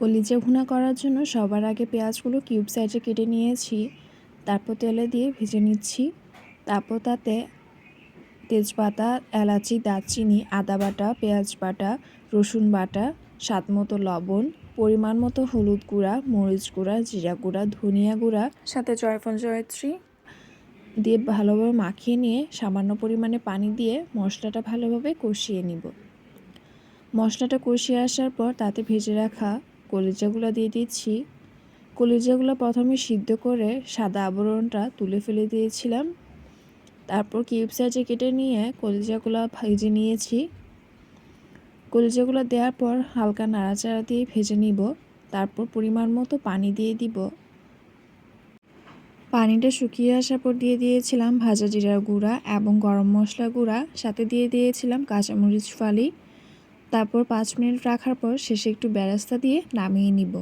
কলিজা ভুনা করার জন্য সবার আগে পেঁয়াজগুলো কিউব সাইজে কেটে নিয়েছি তারপর তেলে দিয়ে ভেজে নিচ্ছি। তারপর তাতে তেজপাতা এলাচি দারচিনি আদা বাটা পেঁয়াজ বাটা রসুন বাটা স্বাদ মতো লবণ পরিমাণ মতো হলুদ গুঁড়া মরিচ গুঁড়া জিরা গুঁড়া ধনিয়া গুঁড়া সাথে জয়ফল জয়ত্রী দিয়ে ভালোভাবে মাখিয়ে নিয়ে সামান্য পরিমাণে পানি দিয়ে মশলাটা ভালোভাবে কষিয়ে নিব। মশলাটা কষিয়ে আসার পর তাতে ভেজে রাখা কলিজাগুলো দিয়ে দিচ্ছি কলিজাগুলো প্রথমে সিদ্ধ করে সাদা আবরণটা তুলে ফেলে দিয়েছিলাম। তারপর কিউব সাইজে কেটে নিয়ে কলিজাগুলো ভেজে নিয়েছি। কলিজাগুলো দেওয়ার পর হালকা নাড়াচাড়া দিয়ে ভেজে নিব। তারপর পরিমাণ মতো পানি দিয়ে দিব। পানিটা শুকিয়ে আসার পর দিয়ে দিয়েছিলাম ভাজা জিরার গুঁড়া এবং গরম মশলা গুঁড়া। সাথে দিয়ে দিয়েছিলাম কাঁচামরিচ ফালি। তারপর পাঁচ মিনিট রাখার পর শেষে একটু বেরাস্তা দিয়ে নামিয়ে নিব।